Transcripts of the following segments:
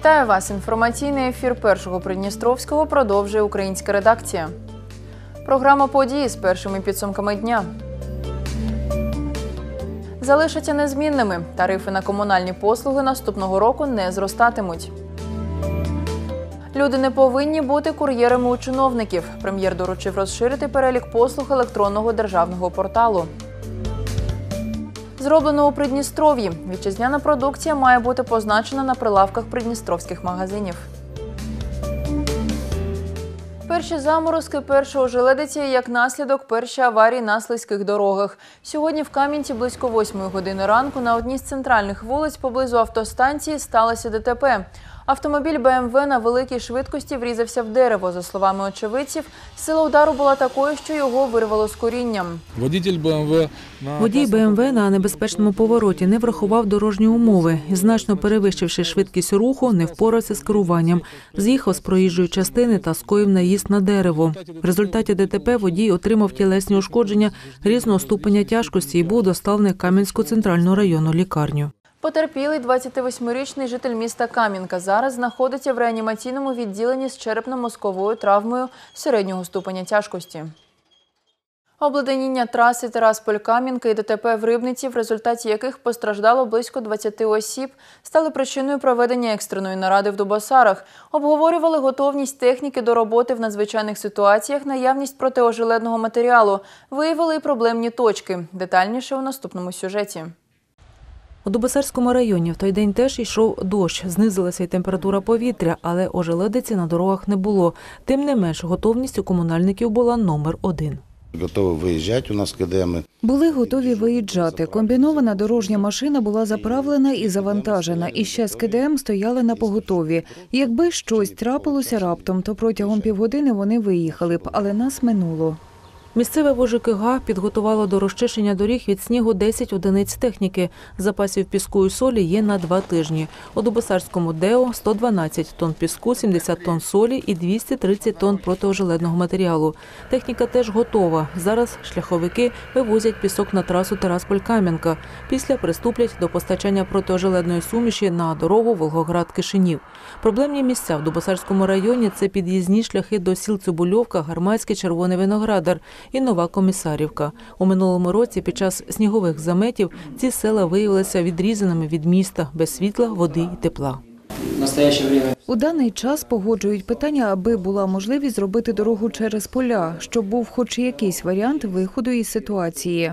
Вітаю вас! Інформаційний ефір першого Придністровського продовжує українська редакція. Програма події з першими підсумками дня. Залишаться незмінними. Тарифи на комунальні послуги наступного року не зростатимуть. Люди не повинні бути кур'єрами у чиновників. Прем'єр доручив розширити перелік послуг електронного державного порталу. Зроблено у Придністров'ї. Вітчизняна продукція має бути позначена на прилавках придністровських магазинів. Перші заморозки першого желедиці як наслідок перші аварії на слизьких дорогах. Сьогодні в Кам'янці близько 8 години ранку на одній з центральних вулиць поблизу автостанції сталося ДТП. Автомобіль БМВ на великій швидкості врізався в дерево. За словами очевидців, сила удару була такою, що його вирвало з корінням. Водитель БМВ на Водій БМВ на небезпечному повороті не врахував дорожні умови і, значно перевищивши швидкість руху, не впорався з керуванням. З'їхав з проїжджої частини та скоїв наїзд на дерево. В результаті ДТП водій отримав тілесні ушкодження різного ступеня тяжкості і був доставлений в Кам'янську центральну районну лікарню. Потерпілий 28-річний житель міста Кам'янка зараз знаходиться в реанімаційному відділенні з черепно-мозковою травмою середнього ступеня тяжкості. Обледеніння траси Тарасполь-Кам'янка і ДТП в Рибниці, в результаті яких постраждало близько 20 осіб, стали причиною проведення екстреної наради в Дубосарах. Обговорювали готовність техніки до роботи в надзвичайних ситуаціях, наявність протиожеледного матеріалу. Виявили і проблемні точки. Детальніше у наступному сюжеті. У Дубосарському районі в той день теж йшов дощ, знизилася й температура повітря, але ожеледиці на дорогах не було. Тим не менш, готовність у комунальників була номер один. Готові виїжджати у нас, коли Були готові виїжджати. Комбінована дорожня машина була заправлена і завантажена, і ще з КДМ стояли на поготові. Якби щось трапилося раптом, то протягом півгодини вони виїхали б, але нас минуло. Місцеве ВОЖКГ підготувало до розчищення доріг від снігу 10 одиниць техніки. Запасів піску і солі є на два тижні. У Дубосарському ДЕО 112 тонн піску, 70 тонн солі і 230 тонн протиожеледного матеріалу. Техніка теж готова. Зараз шляховики вивозять пісок на трасу Тарасполь-Кам'янка. Після приступлять до постачання протиожеледної суміші на дорогу Волгоград-Кишинів. Проблемні місця в Дубосарському районі це під'їзні шляхи до сіл Цибульовка, Гармацький, Червоний Виноградар і Нова Комісарівка. У минулому році під час снігових заметів ці села виявилися відрізаними від міста без світла, води і тепла. У даний час погоджують питання, аби була можливість зробити дорогу через поля, щоб був хоч якийсь варіант виходу із ситуації.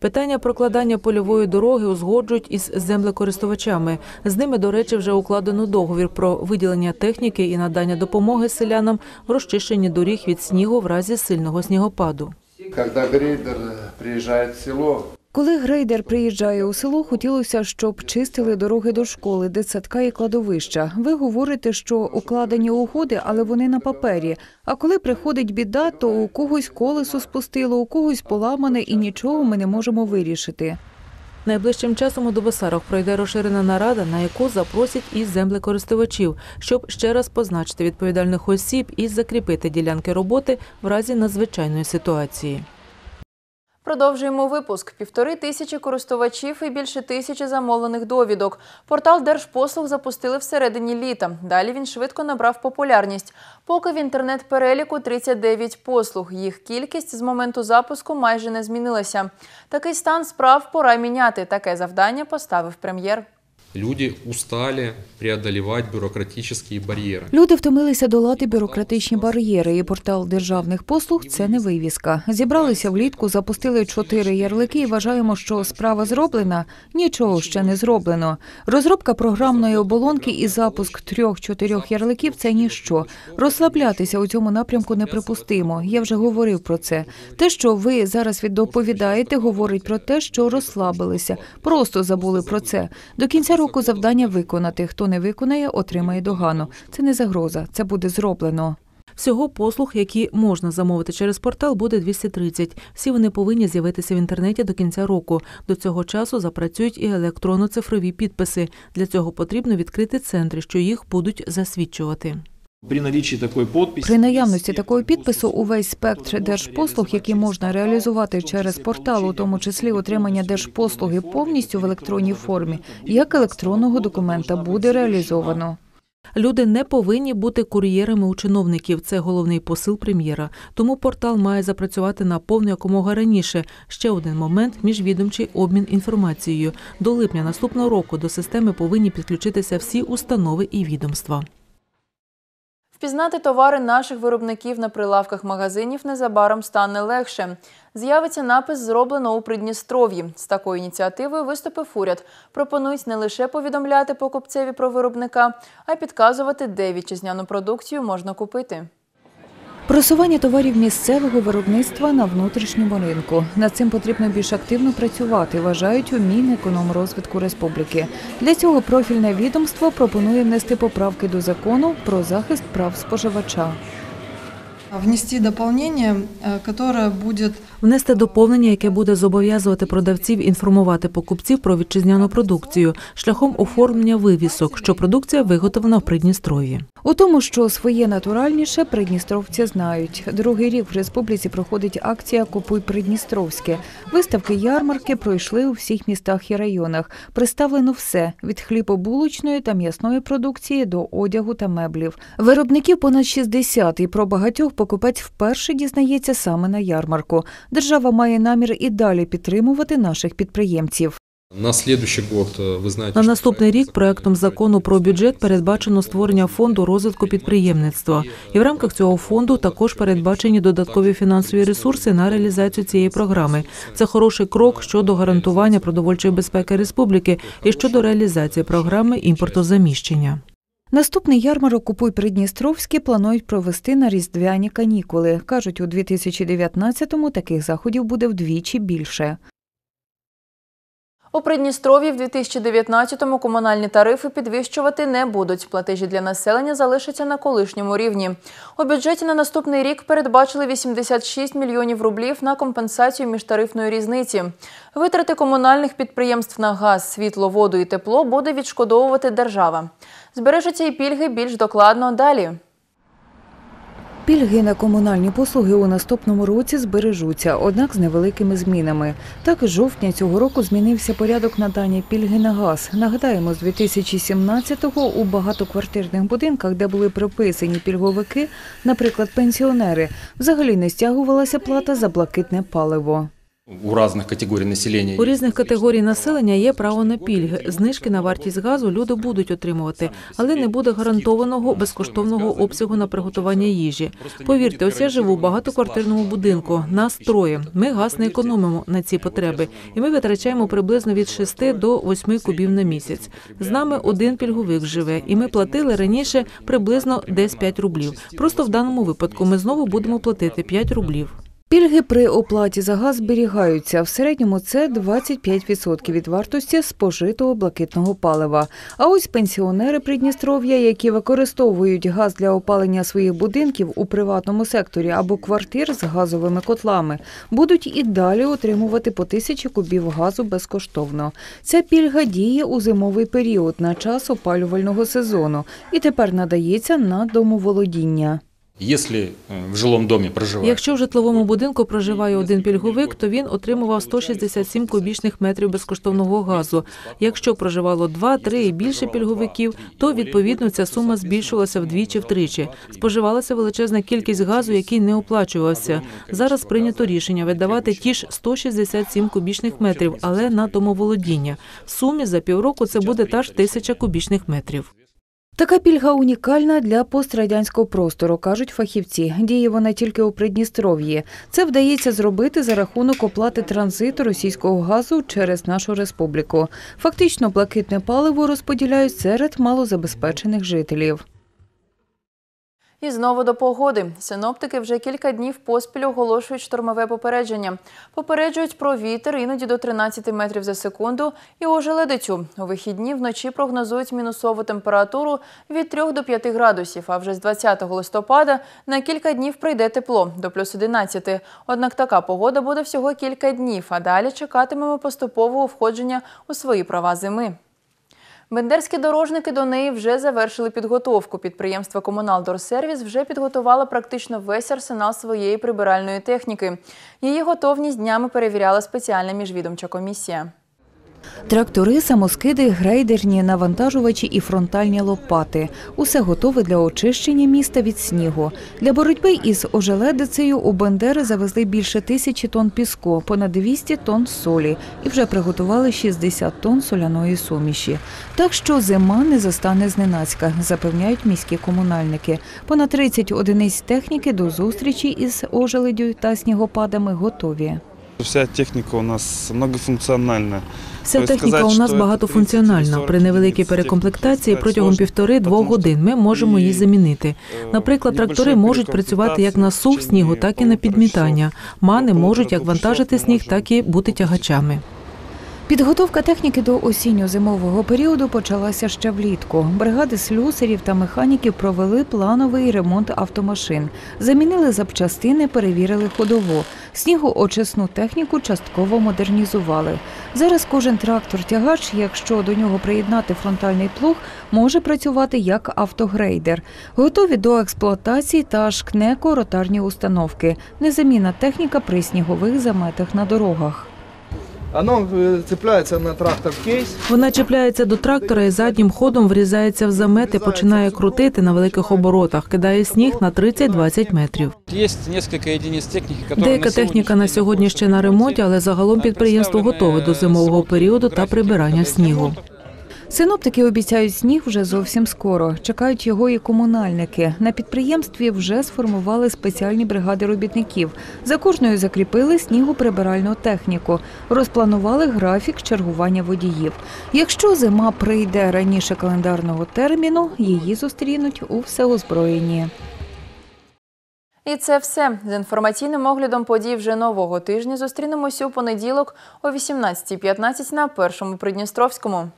Питання прокладання польової дороги узгоджують із землекористувачами. З ними, до речі, вже укладено договір про виділення техніки і надання допомоги селянам в розчищенні доріг від снігу в разі сильного снігопаду. Коли грейдер приїжджає в село, Коли грейдер приїжджає у село, хотілося, щоб чистили дороги до школи, дитсадка і кладовища. Ви говорите, що укладені угоди, але вони на папері. А коли приходить біда, то у когось колесо спустило, у когось поламане, і нічого ми не можемо вирішити. Найближчим часом у Дубосарах пройде розширена нарада, на яку запросять і землекористувачів, щоб ще раз позначити відповідальних осіб і закріпити ділянки роботи в разі надзвичайної ситуації. Продовжуємо випуск. Півтори тисячі користувачів і більше тисячі замовлених довідок. Портал Держпослуг запустили всередині літа. Далі він швидко набрав популярність. Поки в інтернет-переліку 39 послуг. Їх кількість з моменту запуску майже не змінилася. Такий стан справ пора міняти. Таке завдання поставив прем'єр. Люди устали преодолевать бюрократические барьеры. Люди втомилися долати бюрократичні бар'єри, і портал державних послуг це не вивіска. Зібралися влітку, запустили чотири ярлики і вважаємо, що справа зроблена. Нічого ще не зроблено. Розробка програмної оболонки і запуск трьох-чотирьох ярликів це ніщо. Розслаблятися у цьому напрямку неприпустимо. Я вже говорив про це. Те, що ви зараз віддоповідаєте, говорить про те, що розслабилися, просто забули про це. До кінця року завдання виконати. Хто не виконає, отримає догану. Це не загроза, це буде зроблено. Всього послуг, які можна замовити через портал, буде 230. Всі вони повинні з'явитися в інтернеті до кінця року. До цього часу запрацюють і електронно-цифрові підписи. Для цього потрібно відкрити центри, що їх будуть засвідчувати. При наличии такой подписи При наявності такого підпису увесь спектр держпослуг, які можна реалізувати через портал, у тому числі отримання держпослуги повністю в електронній формі, як електронного документа буде реалізовано. Люди не повинні бути кур'єрами у чиновників. Це головний посил прем'єра. Тому портал має запрацювати наповну якомога раніше. Ще один момент міжвідомчий обмін інформацією. До липня наступного року до системи повинні підключитися всі установи і відомства. Впізнати товари наших виробників на прилавках магазинів незабаром стане легше. З'явиться напис «Зроблено у Придністров'ї». З такою ініціативою виступив уряд. Пропонують не лише повідомляти покупцеві про виробника, а й підказувати, де вітчизняну продукцію можна купити. Просування товарів місцевого виробництва на внутрішньому ринку. Над цим потрібно більш активно працювати, вважають у Мінекономрозвитку республіки. Для цього профільне відомство пропонує внести поправки до закону про захист прав споживача. Внести дополнение, э, которое будет Внести доповнення, яке буде зобов'язувати продавців інформувати покупців про вітчизняну продукцію шляхом оформлення вивісок, що продукція виготовлена в Придністров'ї. У тому, що своє натуральніше придністровці знають. Другий рік в республіці проходить акція Купуй Придністровське. Виставки ярмарки пройшли у всіх містах і районах. Представлено все від хлібобулочної та м'ясної продукції до одягу та меблів. Виробників понад 60, і про багатьох покупець вперше дізнається саме на ярмарку. Держава має намір і далі підтримувати наших підприємців. На следующий год, вы знаете, На что наступний рік проектом закону про бюджет передбачено створення фонду розвитку підприємництва. І в рамках цього фонду також передбачені додаткові фінансові ресурси на реалізацію цієї програми. Це хороший крок щодо гарантування продовольчої безпеки республіки і щодо реалізації програми імпортозаміщення. Наступний ярмарок «Купуй Придністровське» планують провести на різдвяні канікули. Кажуть, у 2019-му таких заходів буде вдвічі більше. У Придністров'ї в 2019-му комунальні тарифи підвищувати не будуть. Платежі для населення залишаться на колишньому рівні. У бюджеті на наступний рік передбачили 86 мільйонів рублів на компенсацію міжтарифної різниці. Витрати комунальних підприємств на газ, світло, воду і тепло буде відшкодовувати держава. Збережуться і пільги більш докладно далі. Пільги на комунальні послуги у наступному році збережуться, однак з невеликими змінами. Так, жовтня цього року змінився порядок надання пільги на газ. Нагадаємо, з 2017-го у багатоквартирних будинках, де були приписані пільговики, наприклад, пенсіонери, взагалі не стягувалася плата за блакитне паливо. У разных категорий населения. У різних категорій населення є право на пільги. Знижки на вартість газу люди будуть отримувати, але не буде гарантованого безкоштовного обсягу на приготування їжі. Повірте, ось я живу в багатоквартирному будинку. Нас троє. Ми газ не економимо на ці потреби, і ми витрачаємо приблизно від 6 до 8 кубів на місяць. З нами один пільговик живе, і ми платили раніше приблизно десь 5 рублів. Просто в даному випадку ми знову будемо платити 5 рублів. Пільги при оплаті за газ зберігаються. В середньому це 25% від вартості спожитого блакитного палива. А ось пенсіонери Придністров'я, які використовують газ для опалення своїх будинків у приватному секторі або квартир з газовими котлами, будуть і далі отримувати по тисячі кубів газу безкоштовно. Ця пільга діє у зимовий період на час опалювального сезону і тепер надається на домоволодіння. Если э, в жилом доме проживает Якщо в житловому будинку проживає один пільговик, то він отримував 167 кубічних метрів безкоштовного газу. Якщо проживало два, три і більше пільговиків, то відповідно ця сума збільшувалася вдвічі-втричі. Споживалася величезна кількість газу, який не оплачувався. Зараз прийнято рішення видавати ті ж 167 кубічних метрів, але на домоволодіння. В сумі за півроку це буде та ж тисяча кубічних метрів. Така пільга унікальна для пострадянського простору, кажуть фахівці. Діє вона тільки у Придністров'ї. Це вдається зробити за рахунок оплати транзиту російського газу через нашу республіку. Фактично, блакитне паливо розподіляють серед малозабезпечених жителів. І знову до погоди. Синоптики вже кілька днів поспіль оголошують штормове попередження. Попереджують про вітер іноді до 13 метрів за секунду і ожеледицю. У вихідні вночі прогнозують мінусову температуру від 3 до 5 градусів, а вже з 20 листопада на кілька днів прийде тепло до плюс 11. Однак така погода буде всього кілька днів, а далі чекатимемо поступового входження у свої права зими. Бендерські дорожники до неї вже завершили підготовку. Підприємство Комуналдорсервіс вже підготувало практично весь арсенал своєї прибиральної техніки. Її готовність днями перевіряла спеціальна міжвідомча комісія. Трактори, самоскиди, грейдерні, навантажувачі і фронтальні лопати – усе готове для очищення міста від снігу. Для боротьби із ожеледицею у Бендери завезли більше тисячі тонн піску, понад 200 тонн солі і вже приготували 60 тонн соляної суміші. Так що зима не застане зненацька, запевняють міські комунальники. Понад 30 одиниць техніки до зустрічі із ожеледю та снігопадами готові. Вся техніка у нас многофункціональна. Вся Тобто техніка у нас багатофункціональна. При невеликій перекомплектації протягом півтори-двох годин ми можемо її замінити. Е, Наприклад, трактори можуть працювати як на сух снігу, так і на підмітання. Мани можуть як вантажити сніг, так і бути тягачами. Підготовка техніки до осінньо-зимового періоду почалася ще влітку. Бригади слюсарів та механіків провели плановий ремонт автомашин, замінили запчастини, перевірили ходову. Снігоочисну техніку частково модернізували. Зараз кожен трактор-тягач, якщо до нього приєднати фронтальний плуг, може працювати як автогрейдер. Готові до експлуатації та шкнеко ротарні установки. Незамінна техніка при снігових заметах на дорогах. Оно цепляється на трактор кейс. Вона чіпляється до трактора і заднім ходом врізається в замет і починає крутити на великих оборотах, кидає сніг на 30-20 метрів. Деяка техніка на сьогодні ще на ремонті, але загалом підприємство готове до зимового періоду та прибирання снігу. Синоптики обіцяють сніг вже зовсім скоро. Чекають його і комунальники. На підприємстві вже сформували спеціальні бригади робітників. За кожною закріпили снігоприбиральну техніку. Розпланували графік чергування водіїв. Якщо зима прийде раніше календарного терміну, її зустрінуть у всеозброєнні. І це все з інформаційним оглядом подій вже нового тижня. Зустрінемось у понеділок о 18.15 на першому Придністровському.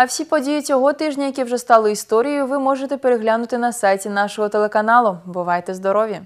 А всі події цього тижня, які вже стали історією, ви можете переглянути на сайті нашого телеканалу. Бувайте здорові!